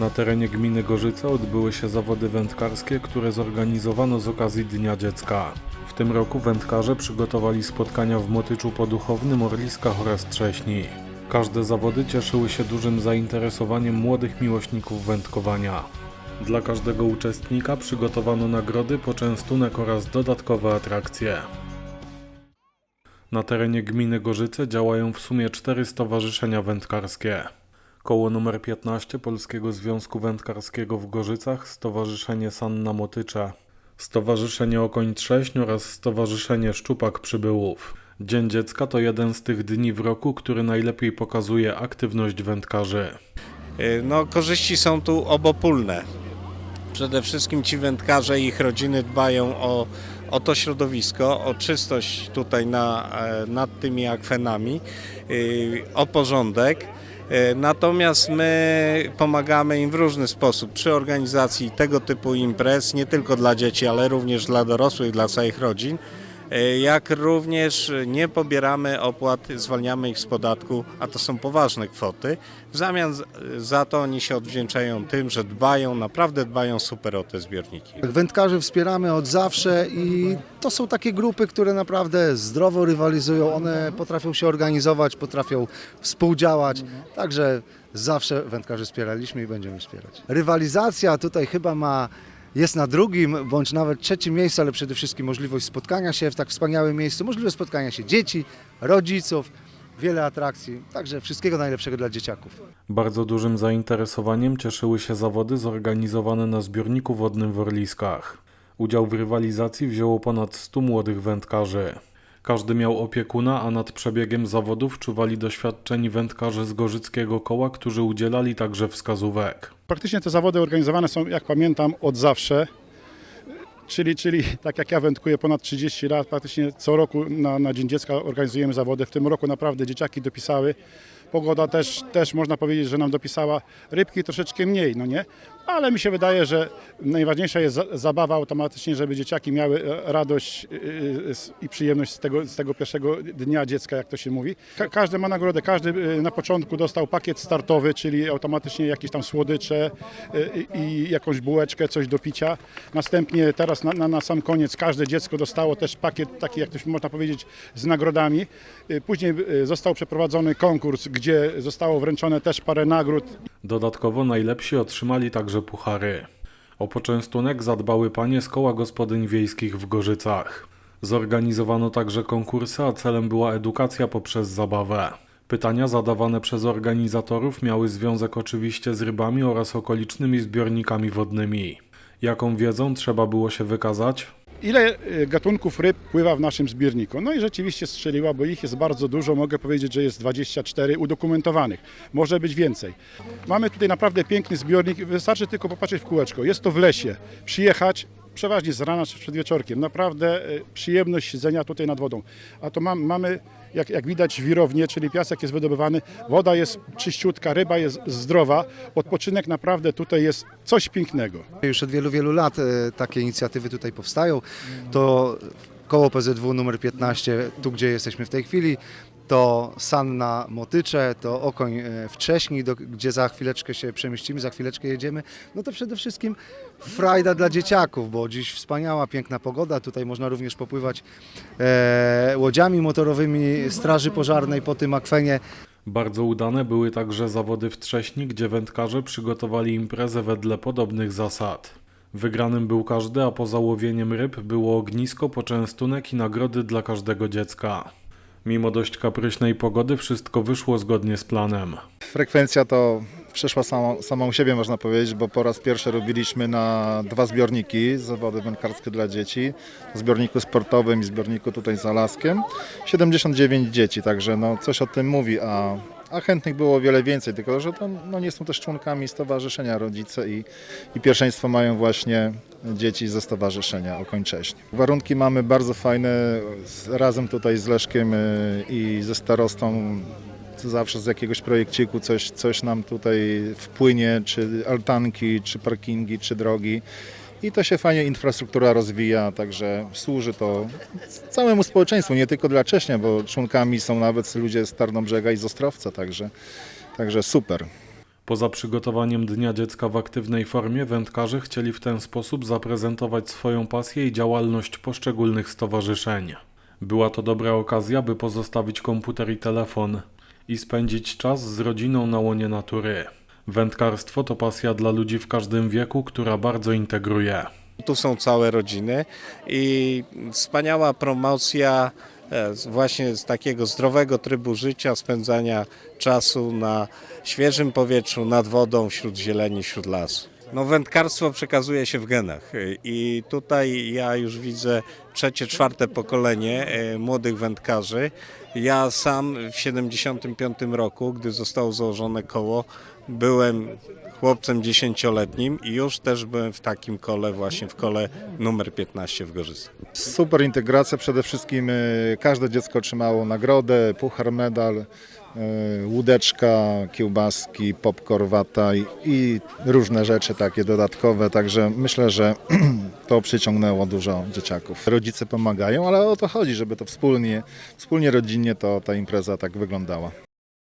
Na terenie gminy Gorzyce odbyły się zawody wędkarskie, które zorganizowano z okazji Dnia Dziecka. W tym roku wędkarze przygotowali spotkania w Motyczu Poduchownym, Orliskach oraz Trześni. Każde zawody cieszyły się dużym zainteresowaniem młodych miłośników wędkowania. Dla każdego uczestnika przygotowano nagrody, poczęstunek oraz dodatkowe atrakcje. Na terenie gminy Gorzyce działają w sumie cztery stowarzyszenia wędkarskie. Koło numer 15 Polskiego Związku Wędkarskiego w Gorzycach, Stowarzyszenie Sanna Motycze, Stowarzyszenie Okoń Trześń oraz Stowarzyszenie Szczupak Przybyłów. Dzień Dziecka to jeden z tych dni w roku, który najlepiej pokazuje aktywność wędkarzy. Y, No, korzyści są tu obopólne. Przede wszystkim ci wędkarze i ich rodziny dbają o, o to środowisko, o czystość tutaj na, e, nad tymi akwenami, y, o porządek. Y, Natomiast my pomagamy im w różny sposób przy organizacji tego typu imprez, nie tylko dla dzieci, ale również dla dorosłych, dla całych rodzin. Y, Jak również nie pobieramy opłat, zwalniamy ich z podatku, a to są poważne kwoty. W zamian za to oni się odwdzięczają tym, że dbają, naprawdę dbają super o te zbiorniki. Wędkarzy wspieramy od zawsze i to są takie grupy, które naprawdę zdrowo rywalizują. One potrafią się organizować, potrafią współdziałać. Także zawsze wędkarzy wspieraliśmy i będziemy wspierać. Rywalizacja tutaj chyba ma jest na drugim bądź nawet trzecim miejscu, ale przede wszystkim możliwość spotkania się w tak wspaniałym miejscu, możliwość spotkania się dzieci, rodziców, wiele atrakcji. Także wszystkiego najlepszego dla dzieciaków. Bardzo dużym zainteresowaniem cieszyły się zawody zorganizowane na zbiorniku wodnym w Orliskach. Udział w rywalizacji wzięło ponad 100 młodych wędkarzy. Każdy miał opiekuna, a nad przebiegiem zawodów czuwali doświadczeni wędkarze z Gorzyckiego Koła, którzy udzielali także wskazówek. Praktycznie te zawody organizowane są, jak pamiętam, od zawsze. Czyli, czyli tak jak ja wędkuję ponad 30 lat, praktycznie co roku na, na Dzień Dziecka organizujemy zawody. W tym roku naprawdę dzieciaki dopisały. Pogoda też, też można powiedzieć, że nam dopisała. Rybki troszeczkę mniej, no nie? Ale mi się wydaje, że najważniejsza jest za- zabawa automatycznie, żeby dzieciaki miały e, radość y, z- i przyjemność z tego, z tego pierwszego dnia dziecka, jak to się mówi. Ka- każdy ma nagrodę, każdy na początku dostał pakiet startowy, czyli automatycznie jakieś tam słodycze i jakąś bułeczkę, coś do picia. Następnie teraz na, na, na sam koniec każde dziecko dostało też pakiet taki, jak to się można powiedzieć, z nagrodami. Później został przeprowadzony konkurs, gdzie zostało wręczone też parę nagród Dodatkowo najlepsi otrzymali także puchary. O poczęstunek zadbały panie z koła gospodyń wiejskich w Gorzycach. Zorganizowano także konkursy, a celem była edukacja poprzez zabawę. Pytania zadawane przez organizatorów miały związek oczywiście z rybami oraz okolicznymi zbiornikami wodnymi. Jaką wiedzą trzeba było się wykazać? Ile y, gatunków ryb pływa w naszym zbiorniku? No i rzeczywiście strzeliła, bo ich jest bardzo dużo. Mogę powiedzieć, że jest 24 udokumentowanych. Może być więcej. Mamy tutaj naprawdę piękny zbiornik. Wystarczy tylko popatrzeć w kółeczko. Jest to w lesie. Przyjechać przeważnie z rana czy przed wieczorkiem. Naprawdę y, przyjemność siedzenia tutaj nad wodą. A to mam, mamy, jak, jak widać, wirownię, czyli piasek jest wydobywany. Woda jest czyściutka, ryba jest zdrowa. Odpoczynek naprawdę tutaj jest coś pięknego. Już od wielu, wielu lat e, takie inicjatywy tutaj powstają. To koło PZW numer 15, tu gdzie jesteśmy w tej chwili, to Sanna Motycze, to Okoń e, w Trześni, do, gdzie za chwileczkę się przemieścimy, za chwileczkę jedziemy. No to przede wszystkim frajda dla dzieciaków, bo dziś wspaniała, piękna pogoda. Tutaj można również popływać e, łodziami motorowymi Straży Pożarnej po tym akwenie. Bardzo udane były także zawody w Trześni, gdzie wędkarze przygotowali imprezę wedle podobnych zasad. Wygranym był każdy, a poza łowieniem ryb było ognisko, poczęstunek i nagrody dla każdego dziecka. Mimo dość kapryśnej pogody wszystko wyszło zgodnie z planem. Frekwencja to przeszła sama u siebie, można powiedzieć, bo po raz pierwszy robiliśmy na dwa zbiorniki, zawody wędkarskie dla dzieci, w zbiorniku sportowym i zbiorniku tutaj z Alaskiem. 79 dzieci, także no, coś o tym mówi, a, a chętnych było o wiele więcej, tylko że to no, nie są też członkami stowarzyszenia rodzice i, i pierwszeństwo mają właśnie dzieci ze stowarzyszenia Okońcześni. Warunki mamy bardzo fajne, razem tutaj z Leszkiem y, i ze starostą zawsze z jakiegoś projekciku coś, coś nam tutaj wpłynie, czy altanki, czy parkingi, czy drogi. I to się fajnie infrastruktura rozwija, także służy to całemu społeczeństwu, nie tylko dla Cześnia, bo członkami są nawet ludzie z Tarnobrzega i z Ostrowca, także, także super. Poza przygotowaniem Dnia Dziecka w aktywnej formie, wędkarze chcieli w ten sposób zaprezentować swoją pasję i działalność poszczególnych stowarzyszeń. Była to dobra okazja, by pozostawić komputer i telefon i spędzić czas z rodziną na łonie natury. Wędkarstwo to pasja dla ludzi w każdym wieku, która bardzo integruje. Tu są całe rodziny i wspaniała promocja e, właśnie z takiego zdrowego trybu życia, spędzania czasu na świeżym powietrzu, nad wodą, wśród zieleni, wśród lasu. No wędkarstwo przekazuje się w genach i tutaj ja już widzę trzecie, czwarte pokolenie e, młodych wędkarzy. Ja sam w 75 roku, gdy zostało założone koło, byłem chłopcem dziesięcioletnim i już też byłem w takim kole, właśnie w kole numer 15 w Gorzycach. Super integracja, przede wszystkim e, każde dziecko otrzymało nagrodę, puchar, medal, e, łódeczka, kiełbaski, popcorn, wata i, i różne rzeczy takie dodatkowe, także myślę, że to przyciągnęło dużo dzieciaków. Rodzice pomagają, ale o to chodzi, żeby to wspólnie, wspólnie rodzinnie to ta impreza tak wyglądała.